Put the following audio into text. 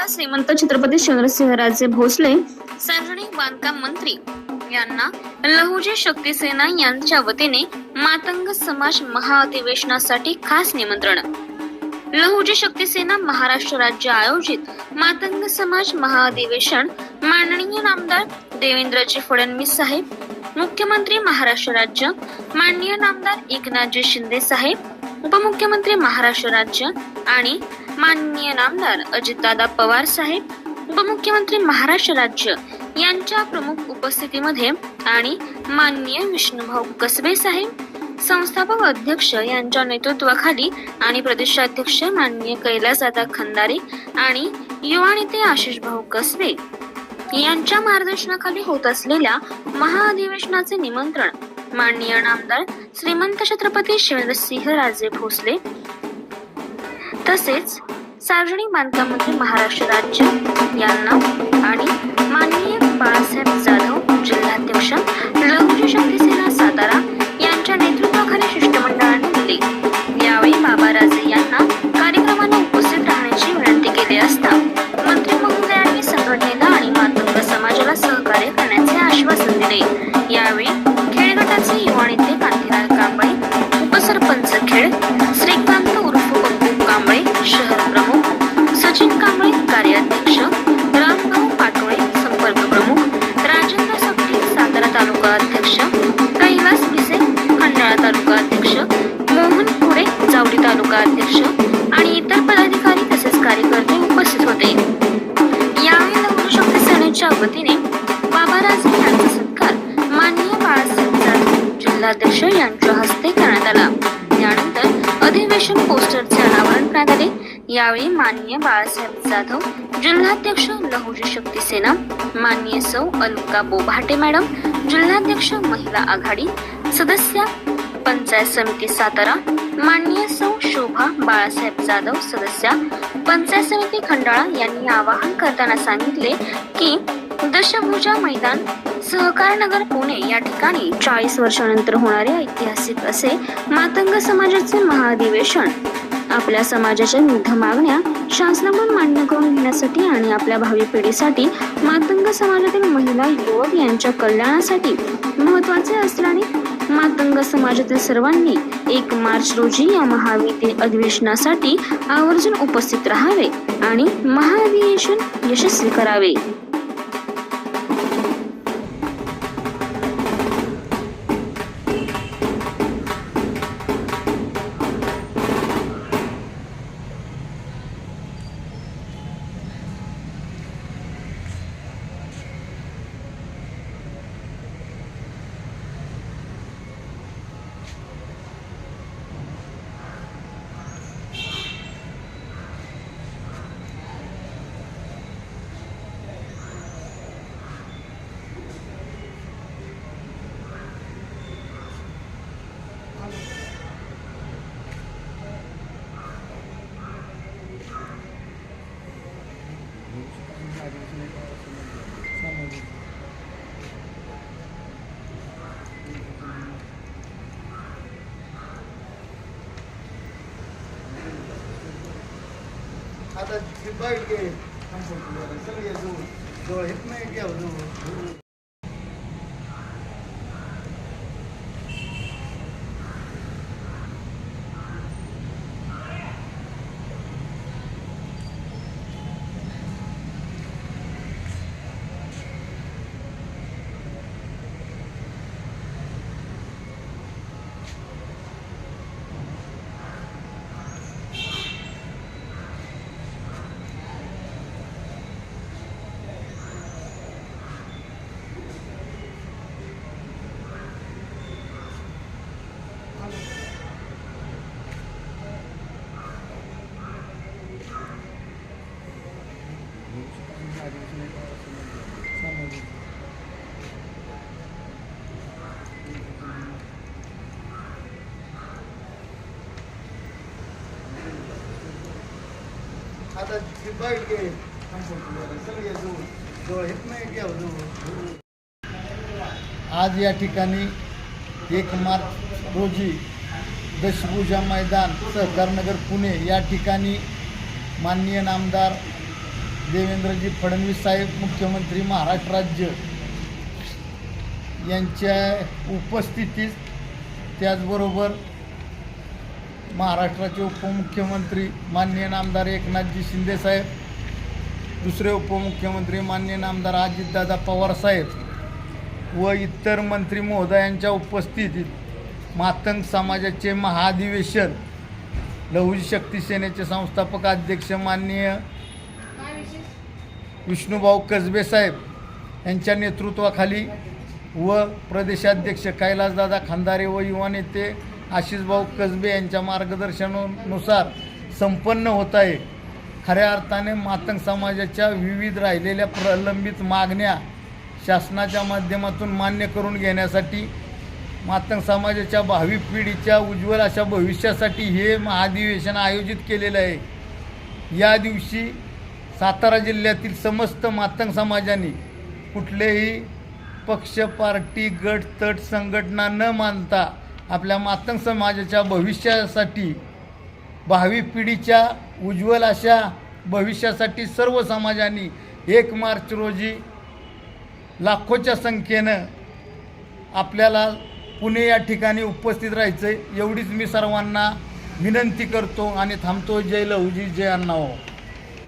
नामदार श्रीमंत छत्रपती चंद्रसिंहराजे भोसले सार्वजनिक बांधकाम मंत्री यांना लहुजी शक्ती सेना यांच्या वतीने मातंग समाज महाअधिवेशनासाठी खास निमंत्रण. लहुजी शक्ती सेना महाराष्ट्र राज्य आयोजित मातंग समाज महाअधिवेशन माननीय नामदार देवेंद्रजी फडणवीस साहेब मुख्यमंत्री महाराष्ट्र राज्य माननीय नामदार एकनाथजी शिंदे साहेब उपमुख्यमंत्री महाराष्ट्र राज्य आणि माननीय नामदार अजितदादा पवार साहेब उपमुख्यमंत्री महाराष्ट्र राज्य यांच्या प्रमुख उपस्थितीमध्ये आणि माननीय विष्णुभाऊ कसबे साहेब संस्थापक अध्यक्ष यांच्या नेतृत्वाखाली आणि प्रदेशाध्यक्ष माननीय कैलासदादा खंदारे आणि युवा नेते आशिष भाऊ कसबे यांच्या मार्गदर्शनाखाली होत असलेल्या महाअधिवेशनाचे निमंत्रण माननीय नामदार श्रीमंत छत्रपती शिवसिंह राजे भोसले तसेच सार्वजनिक बांधकाम मंत्री महाराष्ट्र राज्य यांना आणि माननीय बाळासाहेब जाधव जिल्हाध्यक्ष लघुजी शक्ती सेना सातारा यांच्या नेतृत्वाखाली शिष्टमंडळाने दिले. यावेळी बाबा राजे यांना कार्यक्रमाला उपस्थित राहण्याची विनंती केली असता मंत्री महोदयांनी संघटनेला आणि मातंग समाजाला सहकार्य करण्याचे आश्वासन दिले. यावेळी खेळगटाचे युवा नेते कांतीलाल कांबळे उपसरपंच खेळ अध्यक्ष जिल्हाध्यक्ष यांच्या हस्ते करण्यात आला. यानंतर अधिवेशन पोस्टरचे अनावरण करण्यात आले यावेळी माननीय बाळासाहेब जाधव जिल्हाध्यक्ष लहुजी शक्ती सेना माननीय सौ अलका बोभाटे मॅडम जिल्हाध्यक्ष महिला आघाडी सदस्य पंचायत समिती सातारा माननीय सौ शोभा बाळासाहेब जाधव सदस्या पंचायत समिती खंडाळा यांनी आवाहन करताना सांगितले की दशभुजा मैदान सहकार नगर पुणे या ठिकाणी चाळीस वर्षानंतर होणारे ऐतिहासिक असे मातंग समाजाचे महाअधिवेशन आपल्या समाजाच्या विविध मागण्या शासनाकडून मान्य करून घेण्यासाठी आणि आपल्या भावी पिढीसाठी मातंग समाजातील महिला युवक यांच्या कल्याणासाठी महत्त्वाचे असल्याने मातंग समाजातील सर्वांनी एक मार्च रोजी या महाविद्य अधिवेशनासाठी आवर्जून उपस्थित राहावे आणि महाअधिवेशन यशस्वी करावे. आता ती बाईक घे सगळे जवळ जवळ येत नाही आता घे सगळे जवळ जवळ येत नाही घ्या जवळ. आज या ठिकाणी एक मार्च रोजी दशभुजा मैदान सहकारनगर पुणे या ठिकाणी माननीय नामदार देवेंद्रजी फडणवीस साहेब मुख्यमंत्री महाराष्ट्र राज्य यांच्या उपस्थितीत त्याचबरोबर महाराष्ट्राचे उपमुख्यमंत्री माननीय नामदार एकनाथजी शिंदेसाहेब दुसरे उपमुख्यमंत्री माननीय नामदार अजितदादा पवारसाहेब व इतर मंत्री महोदयांच्या उपस्थितीत मातंग समाजाचे महाधिवेशन लहुजी शक्ती सेनेचे संस्थापक अध्यक्ष माननीय विष्णुभाऊ कसबे साहेब यांच्या नेतृत्वाखाली व प्रदेशाध्यक्ष कैलासदादा खांदारे व युवा नेते आशिषभाऊ कसबे यांच्या मार्गदर्शनानुसार संपन्न होत आहे. खऱ्या अर्थाने मातंग समाजाच्या विविध राहिलेल्या प्रलंबित मागण्या शासनाच्या माध्यमातून मान्य करून घेण्यासाठी मातंग समाजाच्या भावी पिढीच्या उज्ज्वल अशा भविष्यासाठी हे महाधिवेशन आयोजित केलेलं आहे. या दिवशी सातारा जिल्ह्यातील समस्त मातंग समाजाने कुठलेही पक्ष पार्टी गट तट संघटना न मानता आपल्या मातंग समाजाच्या भविष्यासाठी भावी पिढीच्या उज्ज्वल अशा भविष्यासाठी सर्व समाजांनी एक मार्च रोजी लाखोच्या संख्येनं आपल्याला पुणे या ठिकाणी उपस्थित राहायचं एवढीच मी सर्वांना विनंती करतो आणि थांबतो. जय लहुजी जय अण्णाभाऊ.